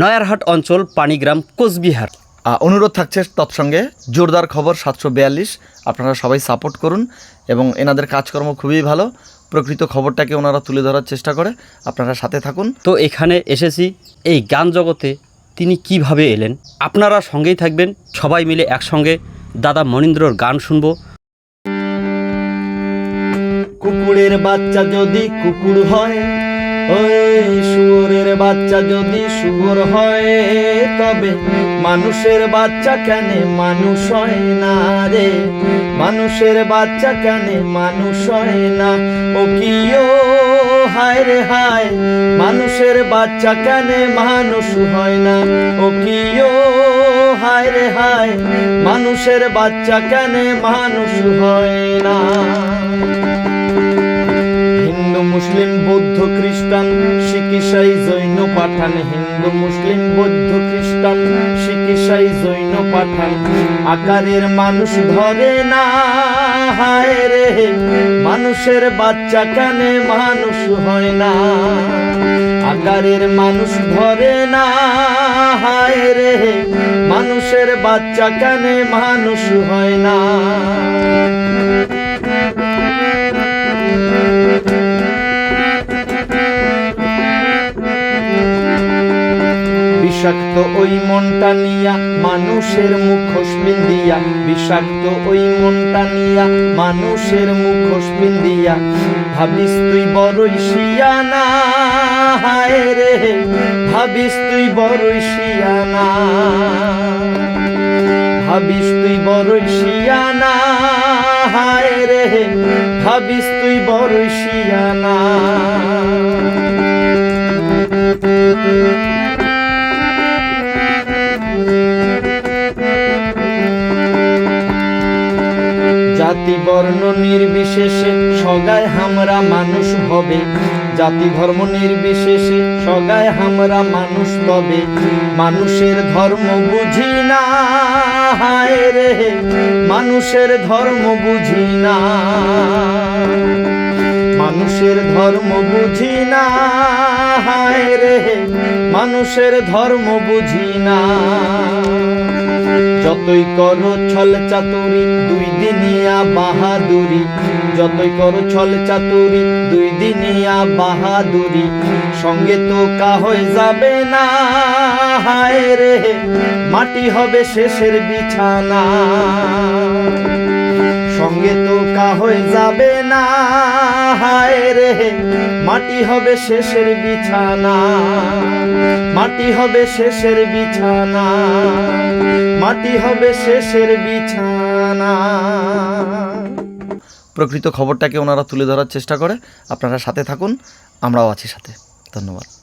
নয়ারহাট অঞ্চল পানিগ্রাম কোচবিহার। অনুরোধ থাকছে তৎসঙ্গে জোরদার খবর সাতশো বিয়াল্লিশ। আপনারা সবাই সাপোর্ট করুন এবং এনাদের কাজকর্ম খুবই ভালো। প্রকৃত খবরটাকে ওনারা তুলে ধরার চেষ্টা করে। আপনারা সাথে থাকুন। তো এখানে এসেছি এই গান জগতে তিনি কীভাবে এলেন? আপনারা সঙ্গেই থাকবেন সবাই মিলে একসঙ্গে দাদা মনীন্দ্রর গান শুনব। কুকুরের বাচ্চা যদি কুকুর হয় ওই বাচ্চা যদি শুয়োর হয়, তবে মানুষের বাচ্চা কেন মানুষ হয় না রে? মানুষের বাচ্চা কেন মানুষ হয় না? ও কি ও, হায় রে হায়, মানুষের বাচ্চা কেন মানুষ হয় না? ও কি ও, হায় রে হায়, মানুষের বাচ্চা কেন মানুষ হয় না? হিন্দু, মুসলিম, বৌদ্ধ খ্রিস্টান শিখ ইসাই জৈন পাঠান, হিন্দু, মুসলিম, বৌদ্ধ খ্রিস্টান শিখ ইসাই জৈন পাঠান। আকারের মানুষ ধরে না, হায় রে, মানুষের বাচ্চা কানে মানুষ হয় না? আকারের মানুষ ধরে না, হায় রে, মানুষের বাচ্চা কানে মানুষ হয় না? বিষাক্ত ওই মনটা নিয়া মানুষের মুখোশ বিন্দিয়া বিষাক্ত ওই মনটা নিয়া মানুষের মুখোশ বিন্দিয়া ভাবিস তুই বড়ই শিয়ানা, হায় রে, ভাবিস তুই বড়ই শিয়ানা। ভাবিস তুই বড়ই শিয়ানা, হায় রে, ভাবিস তুই বড়ই শিয়ানা। জাতি বর্ণ নির্বিশেষে সগায় হামরা মানুষ হবে। জাতি ধর্ম নির্বিশেষে সগায় হামরা মানুষ তবে। মানুষের ধর্ম বুঝি না রে। মানুষের ধর্ম বুঝি না। মানুষের ধর্ম বুঝি না রে। মানুষের ধর্ম বুঝি না। যতই কর ছল চাতুরি, দুই দিনিয়া বাহাদুরি। যতই কর ছল চাতুরি, দুই দিনিয়া বাহাদুরি। সঙ্গে তো কাহয় যাবে না, হায় রে, মাটি হবে শেষের বিছানা। সঙ্গে তো কা হয়ে যাবে না। হায় রে, মাটি হবে শেষের বিছানা। মাটি হবে শেষের বিছানা। মাটি হবে শেষের বিছানা। প্রকৃত খবরটাকে ওনারা তুলে ধরার চেষ্টা করে। আপনারা সাথে থাকুন, আমরাও আছি সাথে। ধন্যবাদ।